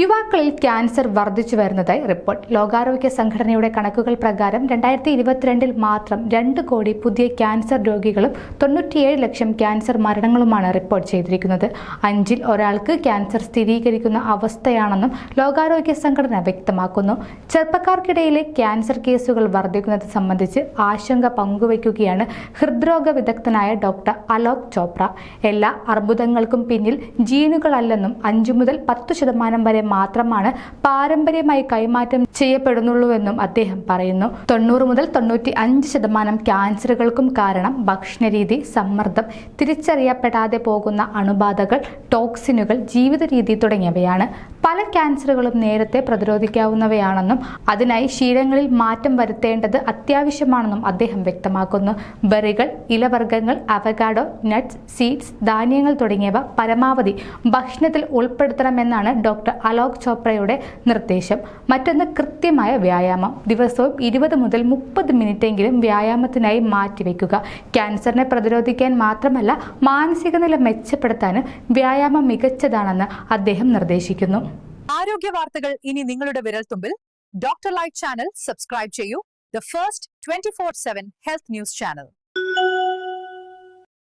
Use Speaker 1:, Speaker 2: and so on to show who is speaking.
Speaker 1: യുവാക്കളിൽ ക്യാൻസർ വർദ്ധിച്ചു വരുന്നതായി റിപ്പോർട്ട്. ലോകാരോഗ്യ സംഘടനയുടെ കണക്കുകൾ പ്രകാരം രണ്ടായിരത്തി ഇരുപത്തിരണ്ടിൽ മാത്രം രണ്ട് കോടി പുതിയ ക്യാൻസർ രോഗികളും തൊണ്ണൂറ്റിയേഴ് ലക്ഷം ക്യാൻസർ മരണങ്ങളുമാണ് റിപ്പോർട്ട് ചെയ്തിരിക്കുന്നത്. അഞ്ചിൽ ഒരാൾക്ക് ക്യാൻസർ സ്ഥിരീകരിക്കുന്ന അവസ്ഥയാണെന്നും ലോകാരോഗ്യ സംഘടന വ്യക്തമാക്കുന്നു. ചെറുപ്പക്കാർക്കിടയിലെ ക്യാൻസർ കേസുകൾ വർദ്ധിക്കുന്നത് സംബന്ധിച്ച് ആശങ്ക പങ്കുവയ്ക്കുകയാണ് ഹൃദ്രോഗ വിദഗ്ധനായ ഡോക്ടർ അലോക് ചോപ്ര. എല്ലാ അർബുദങ്ങൾക്കും പിന്നിൽ ജീനുകളല്ലെന്നും അഞ്ചു മുതൽ പത്ത് ശതമാനം വരെ മാത്രമാണ് പാരമ്പര്യമായി കൈമാറ്റം ചെയ്യപ്പെടുന്നുള്ളൂവെന്നും അദ്ദേഹം പറയുന്നു. തൊണ്ണൂറ് മുതൽ തൊണ്ണൂറ്റി അഞ്ച് ശതമാനം ക്യാൻസറുകൾക്കും കാരണം ഭക്ഷണരീതി സമ്മർദ്ദം തിരിച്ചറിയപ്പെടാതെ പോകുന്ന അണുബാധകൾ ടോക്സിനുകൾ ജീവിത രീതി തുടങ്ങിയവയാണ്. പല ക്യാൻസറുകളും നേരത്തെ പ്രതിരോധിക്കാവുന്നവയാണെന്നും അതിനായി ശീലങ്ങളിൽ മാറ്റം വരുത്തേണ്ടത് അത്യാവശ്യമാണെന്നും അദ്ദേഹം വ്യക്തമാക്കുന്നു. ബെറികൾ ഇലവർഗങ്ങൾ അവഗാഡോ നട്ട്സ് സീഡ്സ് ധാന്യങ്ങൾ തുടങ്ങിയവ പരമാവധി ഭക്ഷണത്തിൽ ഉൾപ്പെടുത്തണമെന്നാണ് ഡോക്ടർ അലോക് ചോപ്രയുടെ നിർദ്ദേശം. മറ്റൊന്ന് കൃത്യമായ വ്യായാമം. ദിവസവും ഇരുപത് മുതൽ മുപ്പത് മിനിറ്റെങ്കിലും വ്യായാമത്തിനായി മാറ്റിവെക്കുക. ക്യാൻസറിനെ പ്രതിരോധിക്കാൻ മാത്രമല്ല മാനസിക നില മെച്ചപ്പെടുത്താനും വ്യായാമം മികച്ചതാണെന്ന് അദ്ദേഹം നിർദ്ദേശിക്കുന്നു.
Speaker 2: ആരോഗ്യ വാർത്തകൾ ഇനി നിങ്ങളുടെ വിരൽത്തുമ്പിൽ. ഡോക്ടർ ലൈറ്റ് ചാനൽ സബ്സ്ക്രൈബ് ചെയ്യൂ. The first twenty four seven health news channel.